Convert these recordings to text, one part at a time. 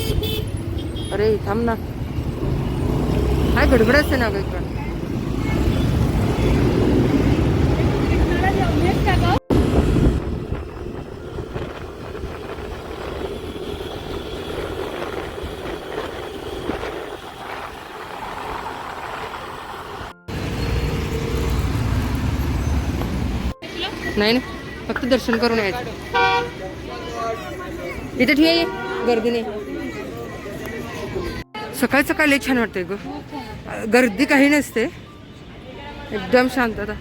अरे थांब ना. काय गडबड असते ना गं इकडं? नाही ना फक्त दर्शन करून यायचं. इथे ठीक आहे गर्दी नाही सकाळचं सकाळी लई छान वाटतंय ग. गर्दी काही नसते. एकदम शांतता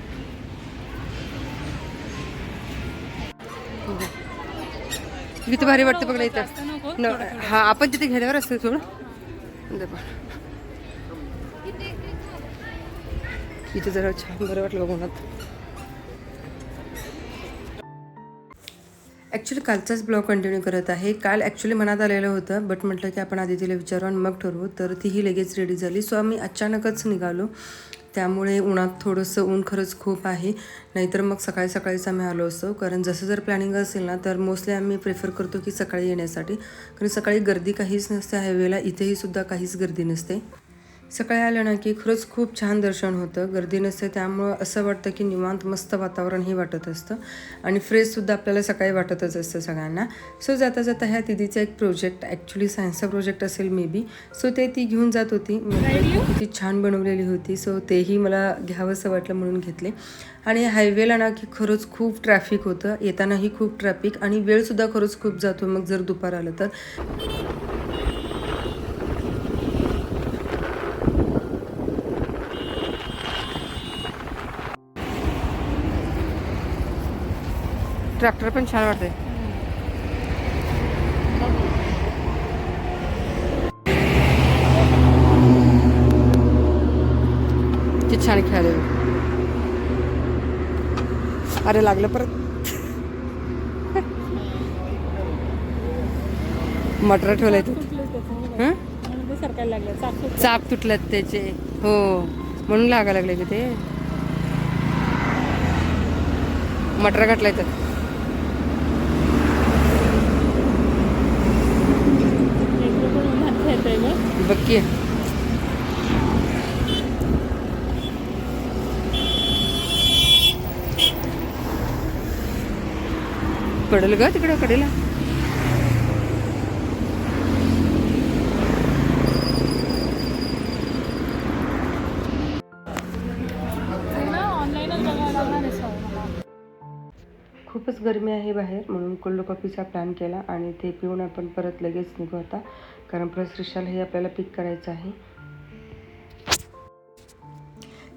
किती भारी वाटतं बघ ना इथं. न- हा आपण तिथे घेण्यावर असते थोडं दे इथे जरा छान बरं वाटलं बघ ॲक्च्युली कालचाच ब्लॉग कंटिन्यू करत आहे. काल ॲक्च्युली मनात आलेलं होतं बट म्हटलं की आपण आधी तिला विचारू आणि मग ठरवू. तर तीही लगेच रेडी झाली. सो आम्ही अचानकच निघालो. त्यामुळे उन्हात थोडंसं ऊन खरंच खूप आहे. नाहीतर मग सकाळी सकाळीच आम्ही आलो असतो. कारण जसं जर प्लॅनिंग असेल ना तर मोस्टली आम्ही प्रेफर करतो की सकाळी येण्यासाठी. कारण सकाळी गर्दी काहीच नसते. हायवेला इथेही सुद्धा काहीच गर्दी नसते. सकाळी आलं ना की खरंच खूप छान दर्शन होतं गर्दी नसते त्यामुळं असं वाटतं की निवांत मस्त वातावरणही वाटत असतं आणि फ्रेशसुद्धा आपल्याला सकाळी वाटतच असतं सगळ्यांना. सो जाता जाता ह्या दिदीचा एक प्रोजेक्ट ॲक्च्युली सायन्सचा प्रोजेक्ट असेल मे बी सो ते ती घेऊन जात होती. किती छान बनवलेली होती. सो तेही मला घ्यावंसं वाटलं म्हणून घेतले. आणि हायवेला ना की खरंच खूप ट्रॅफिक होतं. येतानाही खूप ट्रॅफिक आणि वेळसुद्धा खरंच खूप जातो. मग जर दुपार आलं तर. ट्रॅक्टर पण छान वाटते किती छान खेळाले अरे लागलं परत. मटर ठेवलंय तू. हं? चाक तुटल्यात त्याचे. हो म्हणून लागायला लागले तिथे ते. मटर घातलाय तर लेकरं पण उन्हात खेळतंय गं बघ की पडेल ग तिकडे कडेला? खूपच गरमी आहे बाहेर म्हणून कोल्ड कॉफीचा प्लॅन केला आणि ते पिऊन आपण परत लगेच निघू आता. कारण प्लस श्रीशाला हे आपल्याला पिक करायचं आहे.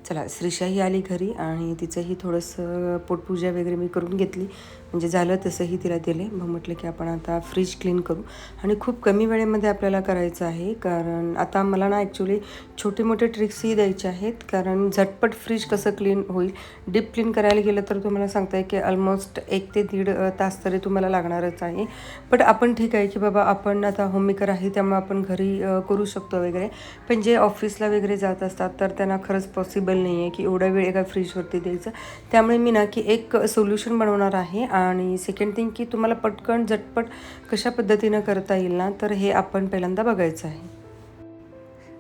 चला श्रीशाही आली घरी आणि तिचंही थोडंसं पोटपूजा वगैरे मी करून घेतली. म्हणजे झालं तसंही तिला दिले. मग म्हटलं की आपण आता फ्रीज क्लीन करू. आणि खूप कमी वेळेमध्ये आपल्याला करायचं आहे. कारण आता मला ना ॲक्च्युली छोटे मोठे ट्रिक्सही द्यायचे आहेत. कारण झटपट फ्रीज कसं क्लीन होईल डीप क्लीन करायला गेलं तर तुम्हाला सांगताय की ऑलमोस्ट एक ते दीड तास तरी तुम्हाला लागणारच आहे. बट आपण ठीक आहे की बाबा आपण आता होममेकर आहे त्यामुळे आपण घरी करू शकतो वगैरे. पण जे ऑफिसला वगैरे जात असतात तर त्यांना खरंच पॉसिबल नाही आहे की एवढा वेळ एका फ्रीजवरती द्यायचं. त्यामुळे मी ना की एक सोल्युशन बनवणार आहे. आणि सेकंड थिंग की तुम्हाला पटकन झटपट कशा पद्धतीनं करता येईल ना तर हे आपण पहिल्यांदा बघायचं आहे.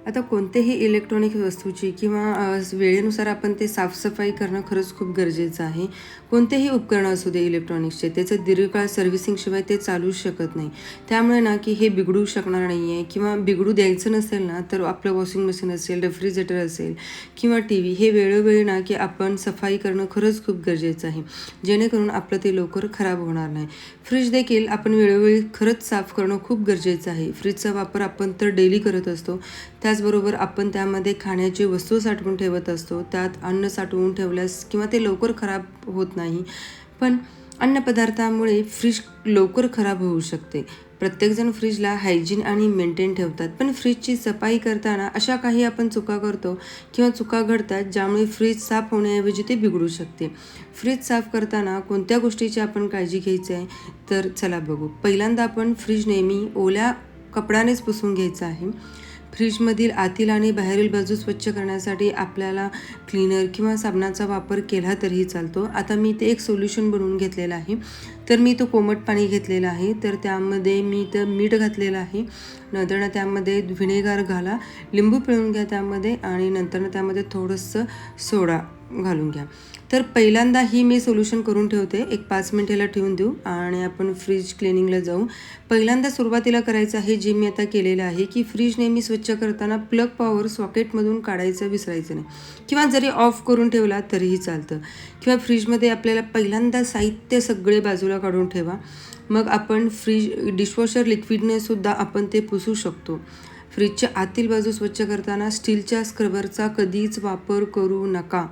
आता कोणतेही इलेक्ट्रॉनिक वस्तूची किंवा वेळेनुसार आपण ते साफसफाई करणं खरंच खूप गरजेचं आहे. कोणतेही उपकरण असू दे इलेक्ट्रॉनिक्सचे त्याचं दीर्घकाळ सर्व्हिसिंगशिवाय ते चालूच शकत नाही. त्यामुळे ना की हे बिघडू शकणार नाही आहे किंवा बिघडू द्यायचं नसेल ना तर आपलं वॉशिंग मशीन असेल रेफ्रिजरेटर असेल किंवा टी व्ही हे वेळोवेळी ना की आपण सफाई करणं खरंच खूप गरजेचं आहे. जेणेकरून आपलं ते लवकर खराब होणार नाही. फ्रीज देखील आपण वेळोवेळी खरंच साफ करणं खूप गरजेचं आहे. फ्रीजचा वापर आपण तर डेली करत असतो. त्याचबरोबर आपण त्यामध्ये खाण्याची वस्तू साठवून ठेवत असतो. त्यात अन्न साठवून ठेवल्यास किंवा ते लवकर खराब होत नाही. पण अन्नपदार्थामुळे फ्रीज लवकर खराब होऊ शकते. प्रत्येकजण फ्रीजला हायजीन आणि मेंटेन ठेवतात. पण फ्रीजची सफाई करताना अशा काही आपण चुका करतो किंवा चुका घडतात ज्यामुळे फ्रीज साफ होण्याऐवजी ते बिघडू शकते. फ्रीज साफ करताना कोणत्या गोष्टीची आपण काळजी घ्यायची आहे? तर चला बघू. पहिल्यांदा आपण फ्रीज नेहमी ओल्या कपड्यानेच पुसून घ्यायचं आहे. फ्रीजमधील आतील आणि बाहेरील बाजू स्वच्छ करण्यासाठी आपल्याला क्लीनर किंवा साबणाचा वापर केला तरीही चालतो. आता मी ते एक सोल्युशन बनवून घेतलेलं आहे. तर मी तो कोमट पाणी घेतलेलं आहे. तर त्यामध्ये मी तर मीठ घातलेलं आहे. नंतर त्यामध्ये व्हिनेगार घाला. लिंबू पिळून घ्या त्यामध्ये आणि नंतर त्यामध्ये थोडंसं सोडा. घालून घ्या. तर पहिल्यांदा ही मी सोल्युशन करून ठेवते. एक पाच मिनिट ठेवून देऊ आणि आपण फ्रीज क्लिनिंगला जाऊ. पहिल्यांदा सुरुवातीला करायचं आहे जे मी आता केलेलं आहे की फ्रीज नेहमी स्वच्छ करताना प्लग पॉवर सॉकेटमधून काढायचं विसरायचं नाही. किंवा जरी ऑफ करून ठेवला तरीही चालतं. किंवा फ्रीजमध्ये आपल्याला पहिल्यांदा साहित्य सगळे बाजूला काढून ठेवा. मग आपण फ्रीज डिशवॉशर लिक्विडने सुद्धा आपण ते पुसू शकतो. फ्रीजच्या आतील बाजू स्वच्छ करताना स्टीलच्या स्क्रबरचा कधीच वापर करू नका.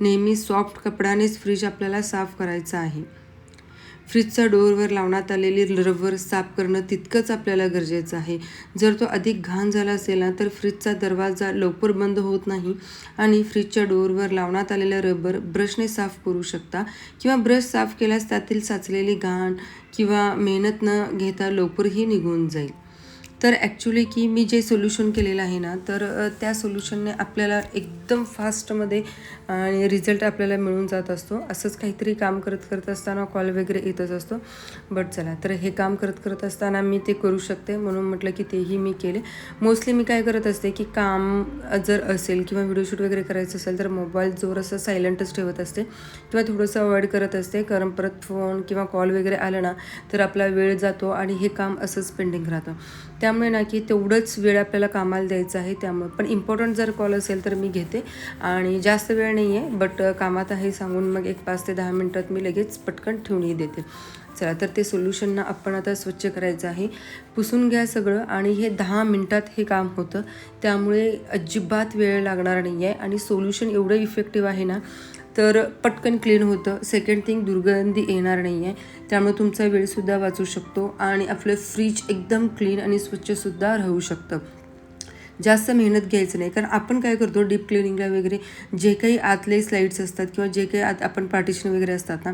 नेहमी सॉफ्ट कपड्यानेच फ्रीज आपल्याला साफ करायचं आहे. फ्रीजच्या डोअरवर लावण्यात आलेली रबर साफ करणं तितकंच आपल्याला गरजेचं आहे. जर तो अधिक घाण झाला असेल ना तर फ्रीजचा दरवाजा लवकर बंद होत नाही आणि फ्रीजच्या डोअरवर लावण्यात आलेला रबर ब्रशने साफ करू शकता किंवा ब्रश साफ केल्यास त्यातील साचलेली घाण किंवा मेहनत न घेता लवकरही निघून जाईल. तर ॲक्च्युली की मी जे सोल्युशन केलेलं आहे ना तर त्या सोल्युशनने आपल्याला एकदम फास्टमध्ये आणि रिझल्ट आपल्याला मिळून जात असतो. असंच काहीतरी काम करत करत असताना कॉल वगैरे येतच असतो. बट चला तर हे काम करत करत असताना मी ते करू शकते. म्हणून म्हटलं की तेही मी केले. मोस्टली मी काय करत असते की काम जर असेल किंवा व्हिडिओ शूट वगैरे करायचं असेल तर मोबाईल जोरसं सायलेंटच ठेवत असते. किंवा थोडंसं अवॉइड करत असते. कारण परत फोन किंवा कॉल वगैरे आलं ना तर आपला वेळ जातो आणि हे काम असंच पेंडिंग राहतं. त्या त्यामुळे ना की तेवढंच वेळ आपल्याला कामाला द्यायचं आहे त्यामुळे. पण इम्पॉर्टंट जर कॉल असेल तर मी घेते. आणि जास्त वेळ नाही आहे बट कामात आहे सांगून मग एक पाच ते दहा मिनटात मी लगेच पटकन ठेवूनही देते. चला तर ते सोल्युशनना आपण आता स्वच्छ करायचं आहे. पुसून घ्या सगळं आणि हे दहा मिनटात हे काम होतं. त्यामुळे अजिबात वेळ लागणार नाही आहे आणि सोल्युशन एवढं इफेक्टिव्ह आहे ना तर पटकन क्लीन होतं. सेकंड थिंग दुर्गंधी येणार नाही आहे त्यामुळे तुमचा वेळसुद्धा वाचू शकतो आणि आपलं फ्रीज एकदम क्लीन आणि स्वच्छसुद्धा राहू शकतं. जास्त मेहनत घ्यायचं नाही. कारण आपण काय करतो डीप क्लिनिंगला वगैरे जे काही आतले स्लाईड्स असतात किंवा जे काही आत आपण पार्टिशन वगैरे असतात ना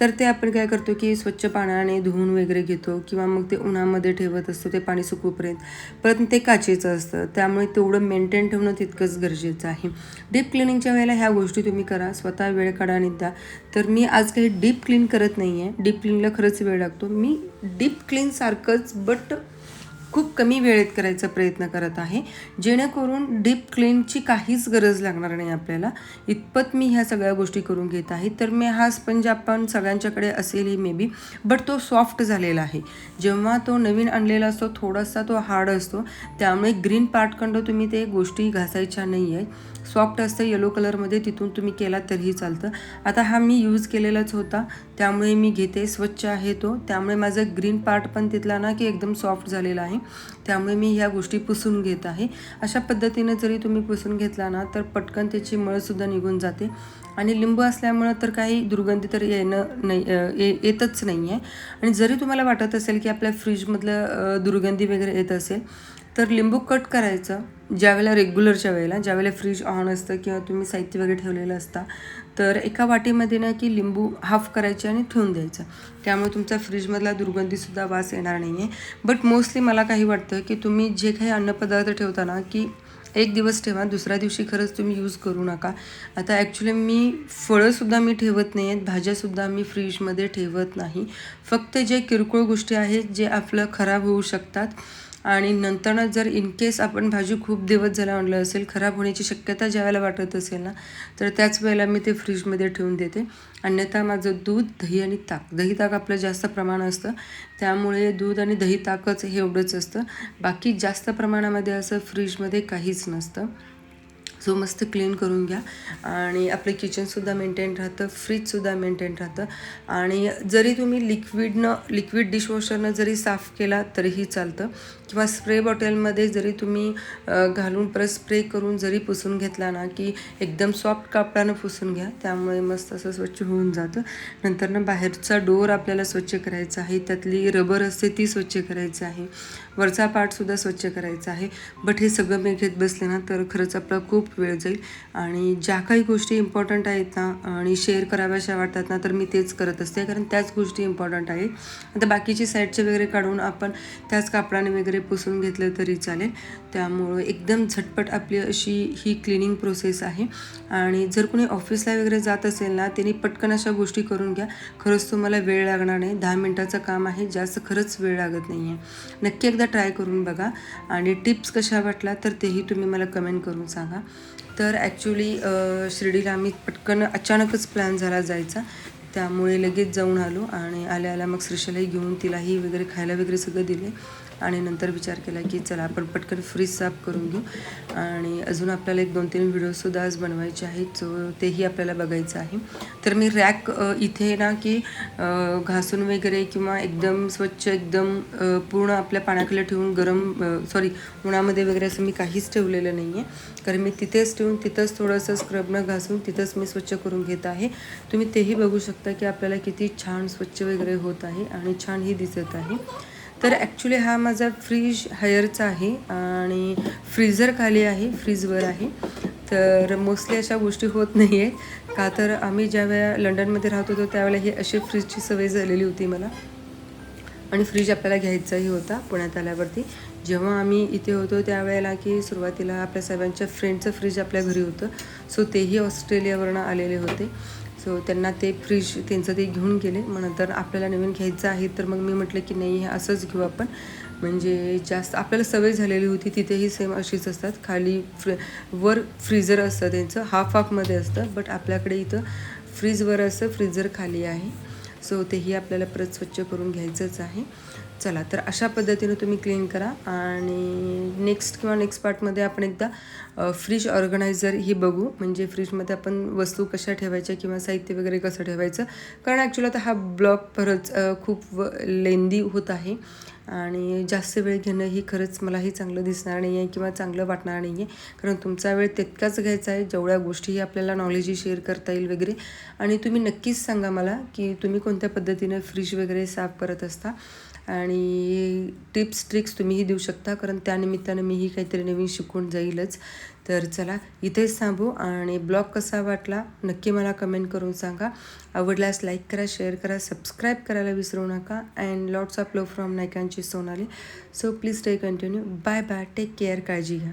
तर ते आपण काय करतो की स्वच्छ पाण्याने धुवून वगैरे घेतो किंवा मग ते उन्हामध्ये ठेवत असतो ते पाणी सुकूपर्यंत परत ते काचेचं असतं. त्यामुळे तेवढं मेंटेन ठेवणं तितकंच गरजेचं आहे. डीप क्लिनिंगच्या वेळेला ह्या गोष्टी तुम्ही करा. स्वतः वेळ काढा आणि द्या तर मी आज काही डीप क्लीन करत नाही आहे डीप क्लीनला खरंच वेळ लागतो. मी डीप क्लीनसारखंच बट खूप कमी वेळेत करायचा प्रयत्न करत आहे. जेणेकरून डीप क्लीनची काहीच गरज लागणार नाही आपल्याला. इतपत मी ह्या सगळ्या गोष्टी करून घेत आहे. तर मी हा स्पंज आपण सगळ्यांच्याकडे असेलही मे बी बट तो सॉफ्ट झालेला आहे. जेव्हा तो नवीन आणलेला असतो थोडासा तो हार्ड असतो. त्यामुळे ग्रीन पार्टकंड तुम्ही ते गोष्टी घासायच्या नाही आहेत सॉफ्ट असतं येलो कलरमध्ये तिथून तुम्ही केला तरीही चालतं. आता हा मी यूज केलेलाच होता. त्यामुळे मी घेते. स्वच्छ आहे तो. त्यामुळे माझं ग्रीन पार्ट पण तिथला ना की एकदम सॉफ्ट झालेला आहे. त्यामुळे मी ह्या गोष्टी पुसून घेत आहे. अशा पद्धतीने जरी तुम्ही पुसून घेतला ना तर पटकन त्याची मळसुद्धा निघून जाते. आणि लिंबू असल्यामुळं तर काही दुर्गंधी तर येणं नाही ये येतच नाही आहे आणि जरी तुम्हाला वाटत असेल की आपल्या फ्रीजमधलं दुर्गंधी वगैरे येत असेल तर लिंबू कट करायचं ज्यावेळेला रेग्युलरच्या वेळेला ज्यावेळेला फ्रीज ऑन असतं किंवा तुम्ही साहित्य वगैरे ठेवलेलं असता तर एका वाटीमध्ये ना की लिंबू हाफ करायचे आणि ठेवून द्यायचं. त्यामुळे तुमचा फ्रीजमधला दुर्गंधीसुद्धा वास येणार नाही आहे बट मोस्टली मला काही वाटतं की तुम्ही जे काही अन्नपदार्थ ठेवता ना की एक दिवस ठेवा दुसऱ्या दिवशी खरंच तुम्ही यूज करू नका. आता ॲक्च्युली मी फळंसुद्धा मी ठेवत नाही आहेत भाज्यासुद्धा मी फ्रीजमध्ये ठेवत नाही. फक्त जे किरकोळ गोष्टी आहेत जे आपलं खराब होऊ शकतात आणि नंतरनं जर इन केस आपण भाजी खूप दिवस झाला आणलं असेल खराब होण्याची शक्यता ज्या वेळेला वाटत असेल ना तर त्याच वेळेला मी ते फ्रीजमध्ये ठेवून देते. अन्यथा माझं दूध दही आणि ताक दही ताक आपलं जास्त प्रमाण असतं. त्यामुळे दूध आणि दही ताकच हे एवढंच असतं. बाकी जास्त प्रमाणामध्ये असं फ्रीजमध्ये काहीच नसतं. सो मस्त क्लीन करून घ्या. आणि आपलं किचनसुद्धा मेंटेन राहतं फ्रीजसुद्धा मेंटेन राहतं. आणि जरी तुम्ही लिक्विडनं लिक्विड डिशवॉशरनं जरी साफ केला तरीही चालतं. किंवा स्प्रे बॉटलमध्ये जरी तुम्ही घालून परत स्प्रे करून जरी पुसून घेतला ना की एकदम सॉफ्ट कापडानं पुसून घ्या त्यामुळे मस्त असं स्वच्छ होऊन जातं. नंतर ना बाहेरचा डोर आपल्याला स्वच्छ करायचा आहे त्यातली रबर असते ती स्वच्छ करायची आहे. वरचा पाठसुद्धा स्वच्छ करायचा आहे. बट हे सगळं मी घेत बसले ना तर खरंच आपला खूप खूप वेळ जाईल. आणि ज्या काही गोष्टी इम्पॉर्टंट आहेत ना आणि शेअर कराव्याशा वाटतात ना तर मी तेच करत असते. कारण त्याच गोष्टी इम्पॉर्टंट आहेत. आता बाकीची साईडचे वगैरे काढून आपण त्याच कापडाने वगैरे पुसून घेतलं तरी चालेल. त्यामुळं एकदम झटपट आपली अशी ही क्लिनिंग प्रोसेस आहे. आणि जर कोणी ऑफिसला वगैरे जात असेल ना त्यांनी पटकन अशा गोष्टी करून घ्या. खरंच तुम्हाला वेळ लागणार नाही. दहा मिनटाचं काम आहे. जास्त खरंच वेळ लागत नाही आहे नक्की एकदा ट्राय करून बघा. आणि टिप्स कशा वाटल्या तर तेही तुम्ही मला कमेंट करून सांगा. तर ॲक्च्युली शिर्डीला आम्ही पटकन अचानकच प्लॅन झाला जायचा. त्यामुळे लगेच जाऊन आलो आणि आल्या आल्या मग श्रीशालाही घेऊन तिलाही वगैरे खायला वगैरे सगळं दिले. आणि नंतर विचार केला की चला आपण पटकन फ्रीज साफ करून घेऊ. आणि अजून आपल्याला एक दोन तीन व्हिडिओसुद्धा आज बनवायचे आहेत सो तेही आपल्याला बघायचं आहे. तर मी रॅक इथे ना की घासून वगैरे किंवा एकदम स्वच्छ एकदम पूर्ण आपल्या पाण्याखाली ठेवून गरम सॉरी उन्हामध्ये वगैरे असं मी काहीच ठेवलेलं नाही आहे कारण मी तिथेच ठेवून तिथंच थोडंसं स्क्रबनं घासून तिथंच मी स्वच्छ करून घेत आहे. तुम्ही तेही बघू शकता की आपल्याला किती छान स्वच्छ वगैरे होत आहे आणि छानही दिसत आहे. तर ॲक्च्युली हा माझा फ्रीज हायरचा आहे आणि फ्रीझर खाली आहे फ्रीजवर आहे. तर मोस्टली अशा गोष्टी होत नाही आहेत का तर आम्ही ज्या वेळा लंडनमध्ये राहत होतो त्यावेळेला ही अशी फ्रीजची सवय झालेली होती मला. आणि फ्रीज आपल्याला घ्यायचाही होता पुण्यात आल्यावरती. जेव्हा आम्ही इथे होतो त्यावेळेला की सुरुवातीला आपल्या सर्वांच्या फ्रेंडचं फ्रीज आपल्या घरी होतं. सो तेही ऑस्ट्रेलियावरनं आलेले होते. सो त्यांना ते फ्रीज त्यांचं ते घेऊन गेले. मग नंतर आपल्याला नवीन घ्यायचं आहे तर मग मी म्हटलं की नाही हे असंच घेऊ आपण. म्हणजे जास्त आपल्याला सवय झालेली होती तिथेही सेम अशीच असतात. खाली फ्री वर फ्रीजर असतं त्यांचं हाफ हाफमध्ये असतं. बट आपल्याकडे इथं फ्रीजवर असं फ्रीजर खाली आहे. सो तेही आपल्याला परत स्वच्छ करून घ्यायचंच आहे. चला तर अशा पद्धतीनं तुम्ही क्लीन करा आणि नेक्स्ट किंवा नेक्स्ट पार्टमध्ये आपण एकदा फ्रीज ऑर्गनायझर ही बघू. म्हणजे फ्रीजमध्ये आपण वस्तू कशा ठेवायच्या किंवा साहित्य वगैरे कसं ठेवायचं. कारण ॲक्च्युली आता हा ब्लॉग परत खूप लेंदी होत आहे. आणि जास्त वेळ घेणं ही खरंच मलाही चांगलं दिसणार नाही आहे किंवा चांगलं वाटणार नाही आहे कारण तुमचा वेळ तितकाच घ्यायचा आहे जेवढ्या गोष्टीही आपल्याला नॉलेजही शेअर करता येईल वगैरे. आणि तुम्ही नक्कीच सांगा मला की तुम्ही कोणत्या पद्धतीने फ्रीज वगैरे साफ करत असता. आणि टिप्स ट्रिक्स तुम्हीही देऊ शकता कारण त्यानिमित्तानं मीही काहीतरी नवीन शिकून जाईलच. तर चला इथेच थांबू आणि ब्लॉग कसा वाटला नक्की मला कमेंट करून सांगा. आवडल्यास लाईक करा शेअर करा सबस्क्राईब करायला विसरू नका and lots of love from नायकांची Sonali. So please stay continue bye bye take care काळजी घ्या.